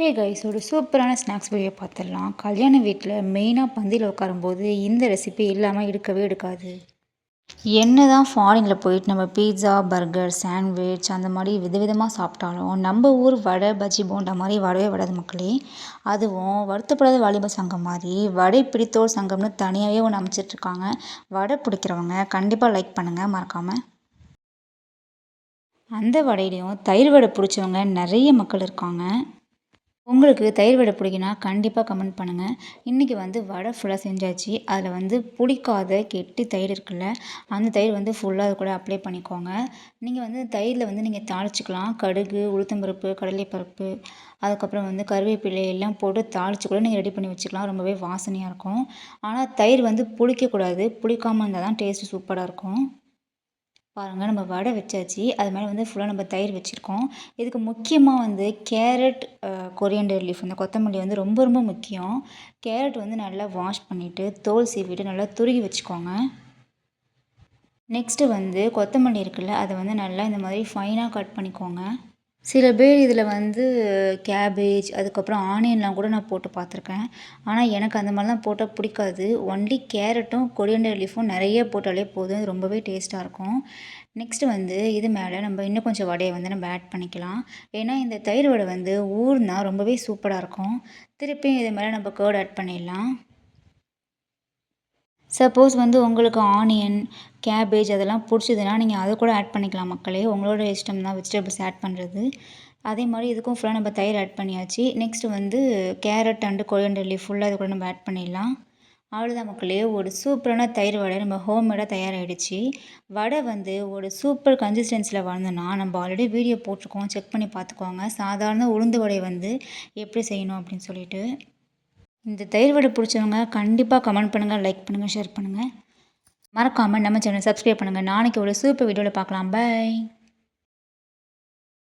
Hey guys ஒரு சூப்பரான snacks video பார்த்துடலாம். கல்யாண வீட்டில் மெயினாக பந்தியில் உட்காரும்போது இந்த ரெசிபி இல்லாமல் எடுக்கவே எடுக்காது என்ன தான் ஃபாரினில் போயிட்டு நம்ம பீட்சா பர்கர் சாண்ட்விச் அந்த மாதிரி விதவிதமாக சாப்பிட்டாலும் நம்ம ஊர் வடை பஜ்ஜி போண்டா மாதிரி வடவே வடாது மக்களே. அதுவும் வருத்தப்படாத வாலிப சங்கம் மாதிரி வடை பிடித்தோர் சங்கம்னு தனியாகவே ஒன்று அமைச்சிட்ருக்காங்க வடை பிடிக்கிறவங்க கண்டிப்பாக லைக் பண்ணுங்கள் மறக்காமல் அந்த வடையிலையும் தயிர் வடை பிடிச்சவங்க நிறைய மக்கள் இருக்காங்க. உங்களுக்கு தயிர் வடை பிடிக்குன்னா கண்டிப்பாக கமெண்ட் பண்ணுங்கள் இன்றைக்கி வந்து வடை ஃபுல்லாக செஞ்சாச்சு. அதில் வந்து புளிக்காத கெட்டி தயிர் இருக்குல்ல அந்த தயிர் வந்து ஃபுல்லாக அது கூட அப்ளை பண்ணிக்கோங்க. நீங்கள் வந்து தயிரில் வந்து நீங்கள் தாளிச்சிக்கலாம். கடுகு உளுத்தம்பருப்பு கடலைப்பருப்பு அதுக்கப்புறம் வந்து கருவேப்பிலை எல்லாம் போட்டு தாளித்து கூட நீங்கள் ரெடி பண்ணி வச்சுக்கலாம். ரொம்பவே வாசனையாக இருக்கும். ஆனால் தயிர் வந்து புளிக்கக்கூடாது. புளிக்காமல் இருந்தால் தான் டேஸ்ட்டு சூப்பராக இருக்கும். பாருங்கள் நம்ம வடை வச்சாச்சு. அது மேலே வந்து ஃபுல்லாக நம்ம தயிர் வச்சுருக்கோம். இதுக்கு முக்கியமாக வந்து கேரட் கொரியண்டர் லீஃப் இந்த கொத்தமல்லி வந்து ரொம்ப ரொம்ப முக்கியம். கேரட் வந்து நல்லா வாஷ் பண்ணிவிட்டு தோல் சீவிட்டு நல்லா துருகி வச்சுக்கோங்க. நெக்ஸ்ட்டு வந்து கொத்தமல்லி இருக்குல்ல அதை வந்து நல்லா இந்த மாதிரி ஃபைனாக கட் பண்ணிக்கோங்க. சில பேர் இதில் வந்து கேபேஜ் அதுக்கப்புறம் ஆனியன்லாம் கூட நான் போட்டு பார்த்துருக்கேன். ஆனால் எனக்கு அந்த மாதிரிலாம் போட்டால் பிடிக்காது. ஒன்லி கேரட்டும் கொரியண்டர் லீஃபும் நிறைய போட்டாலே போதும். அது ரொம்பவே டேஸ்ட்டாக இருக்கும். நெக்ஸ்ட்டு வந்து இது மேலே நம்ம இன்னும் கொஞ்சம் வடையை வந்து நம்ம ஆட் பண்ணிக்கலாம். ஏன்னா இந்த தயிர் வடை வந்து ஊர்னா ரொம்பவே சூப்பராக இருக்கும். திருப்பியும் இது மேலே நம்ம கேர்ட் ஆட் பண்ணிடலாம். சப்போஸ் வந்து உங்களுக்கு ஆனியன் கேபேஜ் அதெல்லாம் பிடிச்சதுன்னா நீங்கள் அதை கூட ஆட் பண்ணிக்கலாம் மக்களே. உங்களோட இஷ்டம் தான் வெஜிடபிள்ஸ் ஆட் பண்ணுறது அதே மாதிரி இதுக்கும் ஃபுல்லாக நம்ம தயிர் ஆட் பண்ணியாச்சு. நெக்ஸ்ட்டு வந்து கேரட் அண்டு கொரியண்டர் லீஃப் ஃபுல்லாக இது கூட நம்ம ஆட் பண்ணிடலாம். அவ்வளோதான் மக்களே. ஒரு சூப்பரான தயிர் வடை நம்ம ஹோம்மேடாக தயாராகிடுச்சு வடை வந்து ஒரு சூப்பர் கன்சிஸ்டன்சியில் வரணும்னா நம்ம ஆல்ரெடி வீடியோ போட்டிருக்கோம். செக் பண்ணி பார்த்துக்கோங்க. சாதாரண உளுந்து வடை வந்து எப்படி செய்யணும் அப்படின்னு சொல்லிட்டு. இந்த தயிர் வடை பிடிச்சவங்க கண்டிப்பாக கமெண்ட் பண்ணுங்கள் லைக் பண்ணுங்கள் ஷேர் பண்ணுங்கள் மறக்காமல் நம்ம சேனல் சப்ஸ்கிரைப் பண்ணுங்கள் நாளைக்கு ஒரு சூப்பர் வீடியோவில் பார்க்கலாம். பாய்